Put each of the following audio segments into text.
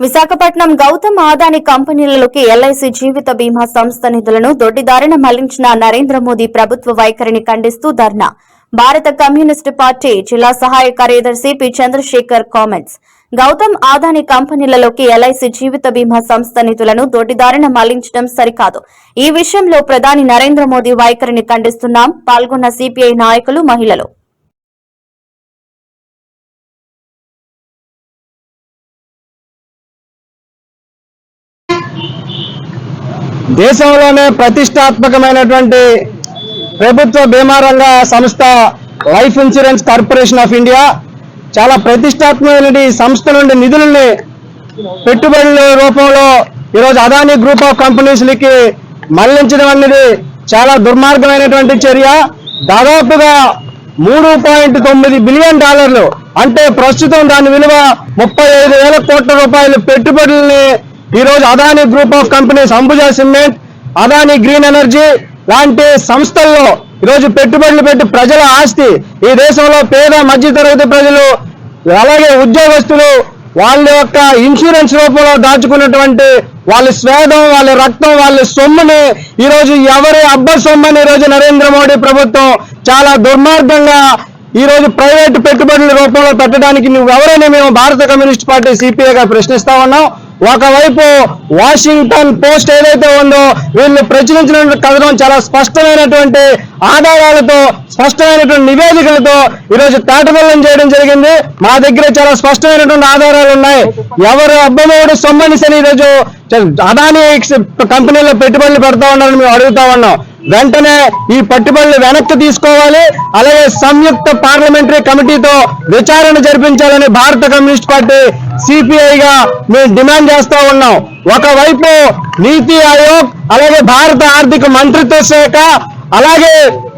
విశాఖపట్నం గౌతమ్ ఆదాని కంపెనీలలోకి ఎల్ఐసి జీవిత బీమా సంస్థ నిధులను దొడ్డిదారిన మళ్ళించిన నరేంద్ర మోదీ ప్రభుత్వ వైఖరిని ఖండిస్తూ ధర్నా. భారత కమ్యూనిస్టు పార్టీ జిల్లా సహాయ కార్యదర్శి పి. చంద్రశేఖర్ కామెంట్స్. గౌతమ్ ఆదాని కంపెనీలలోకి ఎల్ఐసి జీవిత బీమా సంస్థ నిధులను దొడ్డిదారిన మళ్ళించడం సరికాదు. ఈ విషయంలో ప్రధాని నరేంద్ర మోదీ వైఖరిని ఖండిస్తున్నాం. పాల్గొన్న సిపిఐ నాయకులు మహిళలు. దేశంలోనే ప్రతిష్టాత్మకమైనటువంటి ప్రభుత్వ బీమా రంగ సంస్థ life insurance corporation of India చాలా ప్రతిష్టాత్మకమైన సంస్థ నుండి నిధులని పెట్టుబడుల రూపంలో ఈరోజు అదానీ గ్రూప్ ఆఫ్ కంపెనీస్లకి మళ్ళించడం అనేది చాలా దుర్మార్గమైనటువంటి చర్య. దాదాపుగా మూడు పాయింట్ తొమ్మిది బిలియన్ డాలర్లు అంటే ప్రస్తుతం దాని విలువ ముప్పై ఐదు వేల కోట్ల రూపాయలు పెట్టుబడుల్ని ఈ రోజు Adani group of companies Ambuja cement Adani green energy లాంటి సంస్థల్లో ఈరోజు పెట్టుబడులు పెట్టి ప్రజల ఆస్తి ఈ దేశంలో పేద మధ్యతరగతి ప్రజలు అలాగే ఉద్యోగస్తులు వాళ్ళ యొక్క ఇన్సూరెన్స్ రూపంలో దాచుకున్నటువంటి వాళ్ళ స్వేదం వాళ్ళ రక్తం వాళ్ళ సొమ్ముని ఈరోజు ఎవరి అబ్బ సొమ్మని ఈరోజు నరేంద్ర మోడీ ప్రభుత్వం చాలా దుర్మార్గంగా ఈరోజు ప్రైవేటు ప్రైవేట్ పెట్టుబడుల రూపంలో పెట్టడానికి నువ్వు ఎవరైనా మేము భారత కమ్యూనిస్ట్ పార్టీ సిపిఐగా ప్రశ్నిస్తా ఉన్నాం. ఒకవైపు వాషింగ్టన్ పోస్ట్ ఏదైతే ఉందో వీళ్ళు ప్రచురించిన కథనం చాలా స్పష్టమైనటువంటి ఆధారాలతో స్పష్టమైనటువంటి నివేదికలతో ఈరోజు తాటబల్లం చేయడం జరిగింది. మా దగ్గర చాలా స్పష్టమైనటువంటి ఆధారాలు ఉన్నాయి. ఎవరు అబ్బమోడు సొమ్మనిసని ఈరోజు అదానీ కంపెనీలో పెట్టుబడులు పెడతా ఉన్నారని మేము అడుగుతా ఉన్నాం. వెంటనే ఈ పట్టుబడులు వెనక్కి తీసుకోవాలి. అలాగే సంయుక్త పార్లమెంటరీ కమిటీతో విచారణ జరిపించాలని భారత కమ్యూనిస్ట్ పార్టీ సిపిఐగా మేము డిమాండ్ చేస్తా ఉన్నాం. ఒకవైపు నీతి ఆయోగ్ అలాగే భారత ఆర్థిక మంత్రిత్వ శాఖ అలాగే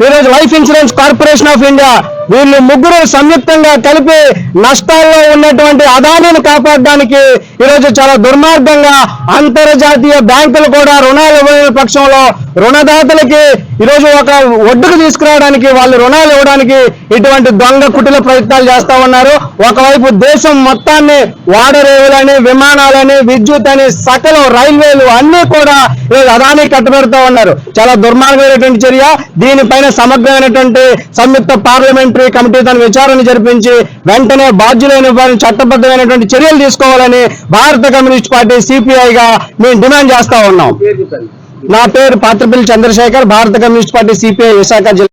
ఈరోజు life insurance corporation of India. వీళ్ళు ముగ్గురు సంయుక్తంగా కలిపి నష్టాల్లో ఉన్నటువంటి అదానీని కాపాడడానికి ఈరోజు చాలా దుర్మార్గంగా అంతర్జాతీయ బ్యాంకులు కూడా రుణాలు ఇవ్వని పక్షంలో రుణదాతలకి ఈరోజు ఒక ఒడ్డుకు తీసుకురావడానికి వాళ్ళు రుణాలు ఇవ్వడానికి ఇటువంటి దొంగ కుటిల ప్రయత్నాలు చేస్తా ఉన్నారు. ఒకవైపు దేశం మొత్తాన్ని వాడరేవులని విమానాలని విద్యుత్ అని సకలం రైల్వేలు అన్ని కూడా ఈరోజు అదానీ కట్టబెడతా ఉన్నారు. చాలా దుర్మార్గమైనటువంటి చర్య. దీనిపైన సమగ్రమైనటువంటి సంయుక్త పార్లమెంటరీ కమిటీ తన విచారణ జరిపించి వెంటనే బాధ్యులైన వారిని చట్టబద్ధమైనటువంటి చర్యలు తీసుకోవాలని భారత కమ్యూనిస్ట్ పార్టీ సిపిఐగా మేము డిమాండ్ చేస్తా ఉన్నాం. నా పేరు పాత్రపల్లి చంద్రశేఖర్ భారత కమ్యూనిస్ట్ పార్టీ సిపిఐ విశాఖ జిల్లా